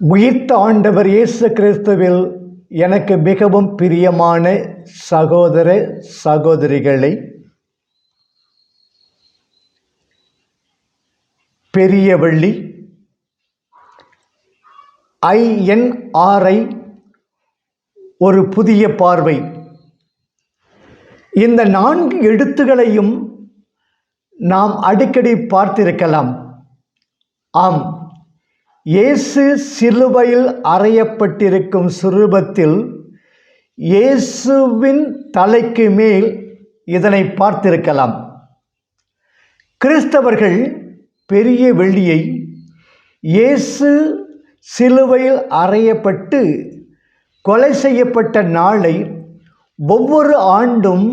உயிர்த்த ஆண்டவர் இயேசு கிறிஸ்துவில் எனக்கு மிகவும் பிரியமான சகோதர சகோதரிகளை பெரியவள்ளி ஐஎன்ஆர்ஐ ஒரு புதிய பார்வை. இந்த நான்கு எழுத்துகளையும் நாம் அடிக்கடி பார்த்திருக்கலாம். ஆம். இயேசு சிலுவையில் அறையப்பட்டிருக்கும் சுரூபத்தில் இயேசுவின் தலைக்கு மேல் இதனை பார்த்திருக்கலாம். கிறிஸ்தவர்கள் பெரிய வெள்ளியை இயேசு சிலுவையில் அறையப்பட்டு கொலை செய்யப்பட்ட நாளை ஒவ்வொரு ஆண்டும்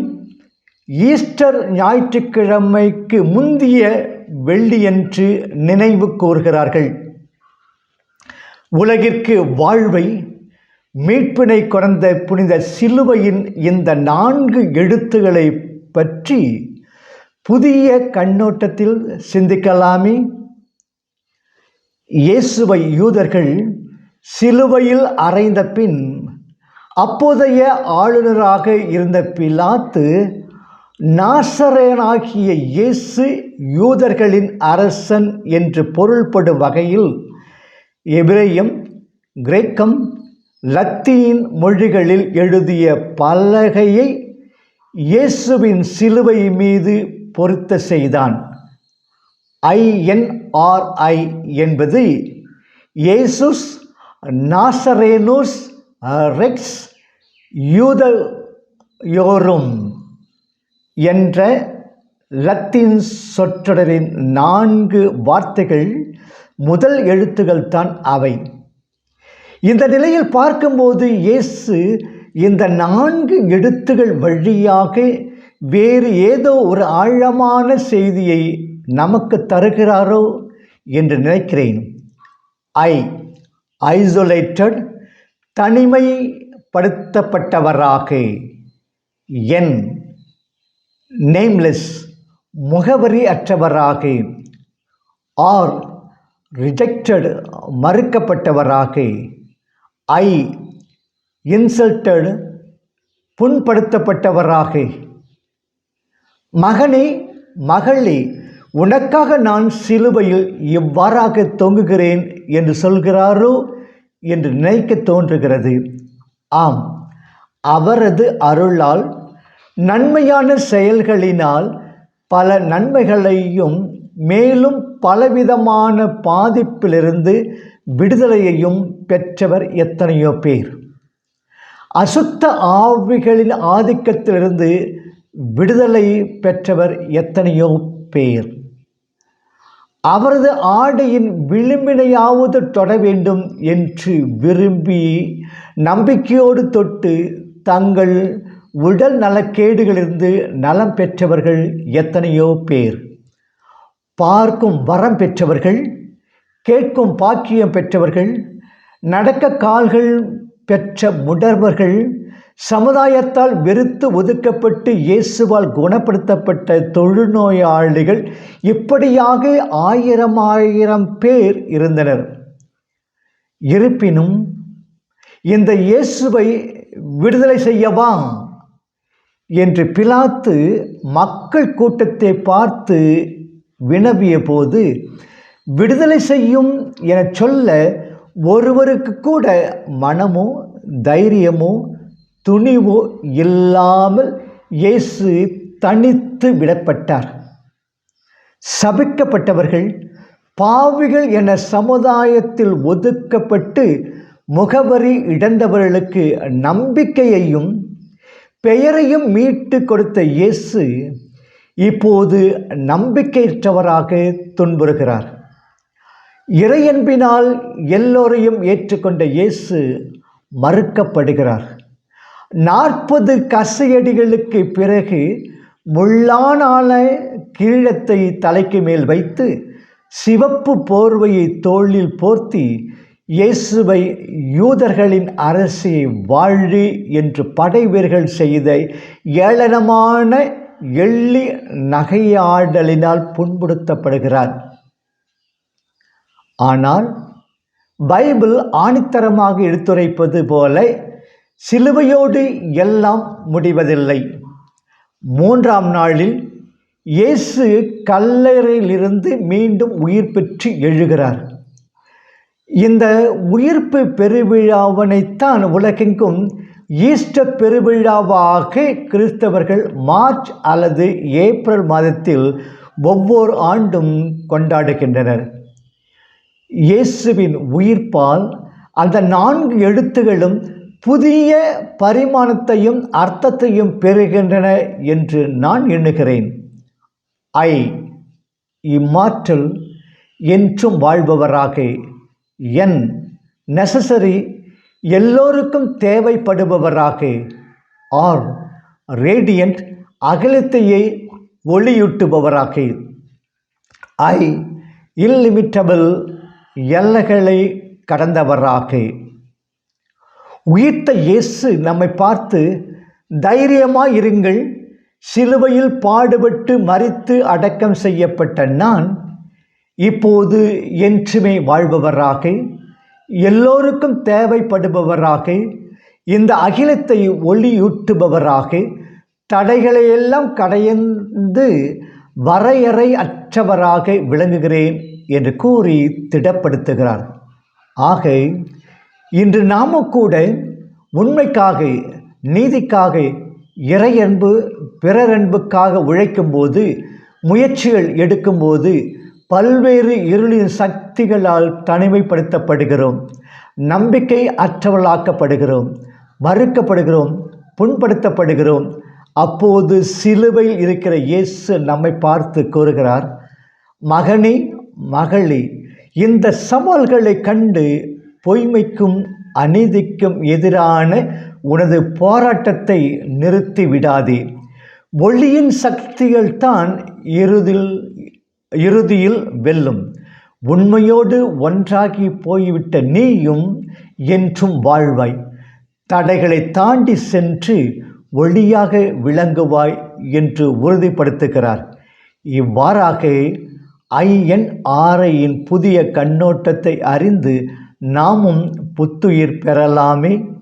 ஈஸ்டர் ஞாயிற்றுக்கிழமைக்கு முந்திய வெள்ளியன்று நினைவு கூறுகிறார்கள். உலகிற்கு வாழ்வை மீட்பினை கொண்ட புனித சிலுவையின் இந்த நான்கு எழுத்துக்களை பற்றி புதிய கண்ணோட்டத்தில் சிந்திக்கலாமே. இயேசுவை யூதர்கள் சிலுவையில் அறைந்த பின் அப்போதைய ஆளுநராக இருந்த பிலாத்து நாசரேனாகிய இயேசு யூதர்களின் அரசன் என்று பொருள்படும் வகையில் எபிரேயம் கிரேக்கம் லத்தீன் மொழிகளில் எழுதிய பலகையை இயேசுவின் சிலுவை மீது பொருத்த செய்தான். ஐஎன்ஆர்ஐ என்பது இயேசுஸ் நாசரேனுஸ் ரெக்ஸ் யூதயோரும் என்ற லத்தீன் சொற்றொடரின் நான்கு வார்த்தைகள் முதல் எழுத்துகள் தான் அவை. இந்த நிலையில் பார்க்கும்போது இயேசு இந்த நான்கு எழுத்துகள் வழியாக வேறு ஏதோ ஒரு ஆழமான செய்தியை நமக்கு தருகிறாரோ என்று நினைக்கிறேன். ஐ ஐசோலேட்டட் தனிமைப்படுத்தப்பட்டவராக. என் நேம்லெஸ் முகவரி அற்றவராக. ஆர் ரிஜெக்டட் மறுக்கப்பட்டவராக ஐ இன்சல்டடு புண்படுத்தப்பட்டவராக. மகனே மகளே உனக்காக நான் சிலுவையில் இவ்வாறாக தொங்குகிறேன் என்று சொல்கிறாரோ என்று நினைக்க தோன்றுகிறது. ஆம் அவரது அருளால் நன்மையான செயல்களினால் பல நன்மைகளையும் மேலும் பலவிதமான பாதிப்பிலிருந்து விடுதலையையும் பெற்றவர் எத்தனையோ பேர். அசுத்த ஆவிகளின் ஆதிக்கத்திலிருந்து விடுதலை பெற்றவர் எத்தனையோ பேர். அவரது ஆடையின் விளிம்பினையாவது தொட வேண்டும் என்று விரும்பி நம்பிக்கையோடு தொட்டு தங்கள் உடல் நலக்கேடுகளிலிருந்து நலம் பெற்றவர்கள் எத்தனையோ பேர். பார்க்கும் வரம் பெற்றவர்கள் கேட்கும் பாக்கியம் பெற்றவர்கள் நடக்க கால்கள் பெற்ற முடர்வர்கள் சமுதாயத்தால் வெறுத்து ஒதுக்கப்பட்டு இயேசுவால் குணப்படுத்தப்பட்ட தொழுநோயாளிகள் இப்படியாக ஆயிரம் ஆயிரம் பேர் இருந்தனர். இருப்பினும் இந்த இயேசுவை விடுதலை செய்யவா? என்று பிலாத்து மக்கள் கூட்டத்தை பார்த்து வினவிய போது விடுதலை செய்யும் என சொல்ல ஒருவருக்கு கூட மனமோ தைரியமோ துணிவோ இல்லாமல் இயேசு தனித்து விடப்பட்டார். சபிக்கப்பட்டவர்கள் பாவிகள் என சமுதாயத்தில் ஒதுக்கப்பட்டு முகவரி இழந்தவர்களுக்கு நம்பிக்கையையும் பெயரையும் மீட்டு கொடுத்த இயேசு இப்போது நம்பிக்கையற்றவராக துன்புறுகிறார். இறையன்பினால் எல்லோரையும் ஏற்றுக்கொண்ட இயேசு மறுக்கப்படுகிறார். நாற்பது கசையடிகளுக்கு பிறகு முள்ளானான கீழத்தை தலைக்கு மேல் வைத்து சிவப்பு போர்வையை தோளில் போர்த்தி இயேசுவை யூதர்களின் அரசியை வாழி என்று படைவீர்கள் செய்த ஏளனமான எள்ளி நகையாடலினால் புண்படுத்தப்படுகிறார். ஆனால் பைபிள் ஆணித்தரமாக எடுத்துரைப்பது போல சிலுவையோடு எல்லாம் முடிவதில்லை. மூன்றாம் நாளில் இயேசு கல்லறையிலிருந்து மீண்டும் உயிர் பெற்று எழுகிறார். இந்த உயிர்ப்பு பெருவிழாவினைத்தான் உலகெங்கும் ஈஸ்டர் பெருவிழாவாக கிறிஸ்தவர்கள் மார்ச் அல்லது ஏப்ரல் மாதத்தில் ஒவ்வொரு ஆண்டும் கொண்டாடுகின்றனர். இயேசுவின் உயிர்ப்பால் அந்த நான்கு எழுத்துகளும் புதிய பரிமாணத்தையும் அர்த்தத்தையும் பெறுகின்றன என்று நான் எண்ணுகிறேன். ஐ. இம்மாற்றல் என்றும் வாழ்பவராக என். நெசசரி எல்லோருக்கும் தேவைப்படுபவராக ஆர். ரேடியன்ட் அகிலத்தையே ஒளியூட்டுபவராக. ஐ. இல்லிமிட்டபிள் எல்லைகளை கடந்தவராக. உயிர்த்த இயேசு நம்மை பார்த்து தைரியமாக இருங்கள் சிலுவையில் பாடுபட்டு மறித்து அடக்கம் செய்யப்பட்ட நான் இப்போது என்றுமே வாழ்பவராக. எல்லோருக்கும் தேவைப்படுபவராக இந்த அகிலத்தை ஒளியூட்டுபவராக தடைகளையெல்லாம் கடையந்து வரையறை அற்றவராக விளங்குகிறேன் என்று கூறி திடப்படுத்துகிறார். ஆக இன்று நாம கூட உண்மைக்காக நீதிக்காக இறையன்பு பிறரன்புக்காக உழைக்கும்போது முயற்சிகள் எடுக்கும்போது பல்வேறு இருளின் சக்திகளால் தனிமைப்படுத்தப்படுகிறோம். நம்பிக்கை அற்றவளாக்கப்படுகிறோம் மறுக்கப்படுகிறோம். புண்படுத்தப்படுகிறோம். அப்போது சிலுவையில் இருக்கிற இயேசு நம்மை பார்த்து கூறுகிறார் மகனே மகளே இந்த சவால்களை கண்டு பொய்மைக்கும் அநீதிக்கும் எதிரான உனது போராட்டத்தை நிறுத்தி விடாதே ஒளியின் சக்திகள் தான் இறுதியில் இறுதியில் வெல்லும். உண்மையோடு ஒன்றாகி போய்விட்ட நீயும் என்றும் வாழ்வாய். தடைகளை தாண்டி சென்று ஒளியாக விளங்குவாய் என்று உறுதிப்படுத்துகிறார். இவ்வாறாக ஐஎன்ஆர்ஐயின் புதிய கண்ணோட்டத்தை அறிந்து நாமும் புத்துயிர் பெறலாமே.